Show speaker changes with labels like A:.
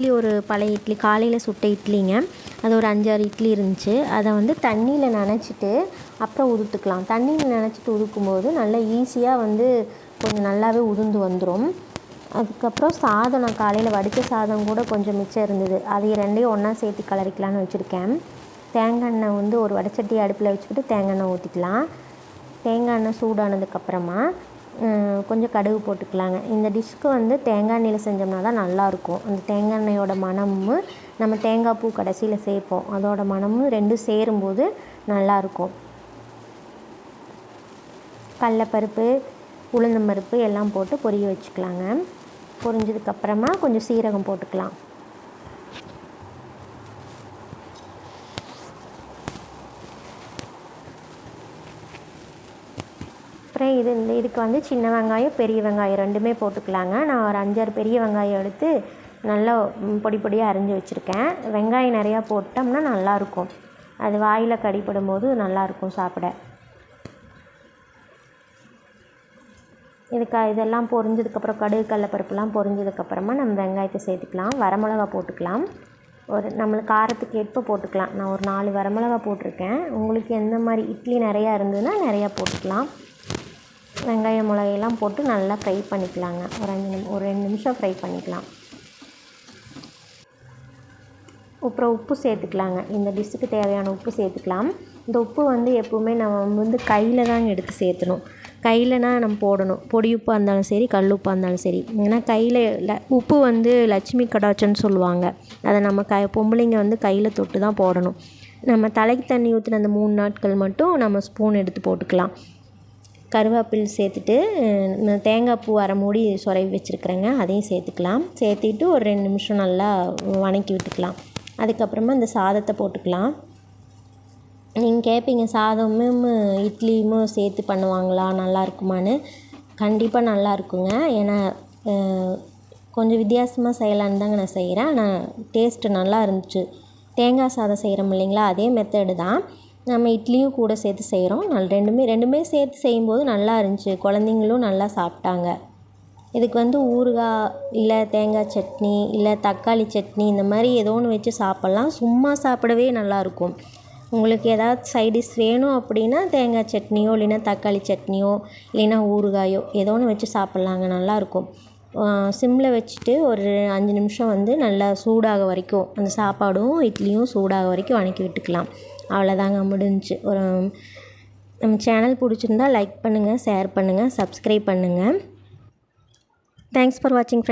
A: இட்லி ஒரு பழைய இட்லி காலையில் சுட்ட இட்லிங்க. அது ஒரு அஞ்சாறு இட்லி இருந்துச்சு. அதை வந்து தண்ணியில் நனைச்சிட்டு அப்புறம் உதுத்துக்கலாம். தண்ணியில் நனைச்சிட்டு உதுக்கும்போது நல்லா ஈஸியாக வந்து கொஞ்சம் நல்லாவே உதிர்ந்து வந்துடும் அதுக்கப்புறம் சாதம் நான் காலையில் வடித்த சாதம் கூட கொஞ்சம் மிச்சம் இருந்தது. அதை ரெண்டையும் ஒன்றா சேர்த்து கலரிக்கலான்னு வச்சுருக்கேன். தேங்காய் எண்ணெய் வந்து ஒரு வடச்சட்டி அடுப்பில் வச்சுக்கிட்டு தேங்காய் எண்ணெய் ஊற்றிக்கலாம் தேங்காய் எண்ணெய் சூடானதுக்கப்புறமா கொஞ்சம் கடுகு போட்டுக்கலாங்க. இந்த டிஷ்க்கு வந்து தேங்காய் எண்ணெயில் செஞ்சோம்னா தான் நல்லாயிருக்கும் அந்த தேங்காய் எண்ணெயோட மணமும் நம்ம தேங்காய் பூ கடைசியில் சேர்ப்போம். அதோட மணமும் ரெண்டும் சேரும்போது நல்லாயிருக்கும் கடலப்பருப்பு உளுந்தம்பருப்பு எல்லாம் போட்டு பொரிய வச்சுக்கலாங்க. பொரிஞ்சதுக்கப்புறமா கொஞ்சம் சீரகம் போட்டுக்கலாம். அப்புறம் இது இந்த இதுக்கு வந்து சின்ன வெங்காயம் பெரிய வெங்காயம் ரெண்டுமே போட்டுக்கலாங்க. நான் ஒரு அஞ்சாறு பெரிய வெங்காயம் எடுத்து நல்லா பொடி பொடியாக அரிஞ்சு வச்சுருக்கேன். வெங்காயம் நிறையா போட்டோம்னா நல்லாயிருக்கும். அது வாயில் கடிப்படும் போது நல்லாயிருக்கும் சாப்பிட. இதுக்கு இதெல்லாம் பொரிஞ்சதுக்கப்புறம் கடுகு கடலப்பருப்புலாம் பொரிஞ்சதுக்கப்புறமா நம்ம வெங்காயத்தை சேர்த்துக்கலாம். வரமிளகா போட்டுக்கலாம். ஒரு நம்மளுக்கு காரத்துக்கு ஏற்ப போட்டுக்கலாம். நான் ஒரு நாலு வரமிளகா போட்டிருக்கேன். உங்களுக்கு எந்த மாதிரி இட்லி நிறையா இருந்ததுன்னா நிறையா போட்டுக்கலாம். வெங்காயம் மிளகையெல்லாம் போட்டு நல்லா ஃப்ரை பண்ணிக்கலாங்க. ஒரு அஞ்சு நிமி ஒரு ரெண்டு நிமிஷம் ஃப்ரை பண்ணிக்கலாம். அப்புறம் உப்பு சேர்த்துக்கலாங்க. இந்த டிஷ்ஷுக்கு தேவையான உப்பு சேர்த்துக்கலாம். இந்த உப்பு வந்து எப்போவுமே நம்ம வந்து கையில் தாங்க எடுத்து சேர்த்தணும். கையிலனா நம்ம போடணும். பொடி உப்பாக இருந்தாலும் சரி கல் உப்பாக இருந்தாலும் சரி. ஏன்னா கையில் ல உப்பு வந்து லட்சுமி கடாச்சன்னு சொல்லுவாங்க. அதை நம்ம க பொம்பளைங்க வந்து கையில் தொட்டு தான் போடணும். நம்ம தலைக்கு தண்ணி ஊற்றின அந்த மூணு நாட்கள் மட்டும் நம்ம ஸ்பூன் எடுத்து போட்டுக்கலாம். கருவேப்பில் சேர்த்துட்டு தேங்காய் பூ அரை மூடி சொரவி வச்சுருக்குறேங்க. அதையும் சேர்த்துக்கலாம். சேர்த்திட்டு ஒரு ரெண்டு நிமிஷம் நல்லா வணக்கி விட்டுக்கலாம். அதுக்கப்புறமா இந்த சாதத்தை போட்டுக்கலாம். நீங்கள் கேட்பீங்க சாதமும் இட்லியும் சேர்த்து பண்ணுவாங்களா நல்லா இருக்குமான்னு. கண்டிப்பாக நல்லா இருக்குங்க. ஏன்னா கொஞ்சம் வித்தியாசமாக செய்யலான்னு தாங்க நான் செய்கிறேன் ஆனால் டேஸ்ட்டு நல்லா இருந்துச்சு. தேங்காய் சாதம் செய்கிறோம் இல்லைங்களா அதே மெத்தடு தான். நம்ம இட்லியும் கூட சேர்த்து செய்கிறோம். நல் ரெண்டுமே ரெண்டுமே சேர்த்து செய்யும்போது நல்லா இருந்துச்சு. குழந்தைங்களும் நல்லா சாப்பிட்டாங்க. இதுக்கு வந்து ஊறுகாய் இல்லை தேங்காய் சட்னி இல்லை தக்காளி சட்னி இந்த மாதிரி ஏதோ ஒன்று வச்சு சாப்பிட்லாம். சும்மா சாப்பிடவே நல்லாயிருக்கும் உங்களுக்கு ஏதாவது சைடிஷ் வேணும் அப்படின்னா தேங்காய் சட்னியோ இல்லைன்னா தக்காளி சட்னியோ இல்லைன்னா ஊறுகாயோ ஏதோ ஒன்று வச்சு சாப்பிட்லாங்க. நல்லாயிருக்கும் சிம்மில் வச்சுட்டு ஒரு அஞ்சு நிமிஷம் வந்து நல்லா சூடாக வரைக்கும் அந்த சாப்பாடும் இட்லியும் சூடாக வரைக்கும் வணக்கி விட்டுக்கலாம். அவ்வளோதாங்க முடிஞ்சிச்சு. ஒரு நம்ம சேனல் பிடிச்சிருந்தா லைக் பண்ணுங்கள் ஷேர் பண்ணுங்கள் சப்ஸ்கிரைப் பண்ணுங்கள் தேங்க்ஸ் ஃபார் வாட்சிங் ஃப்ரெண்ட்ஸ்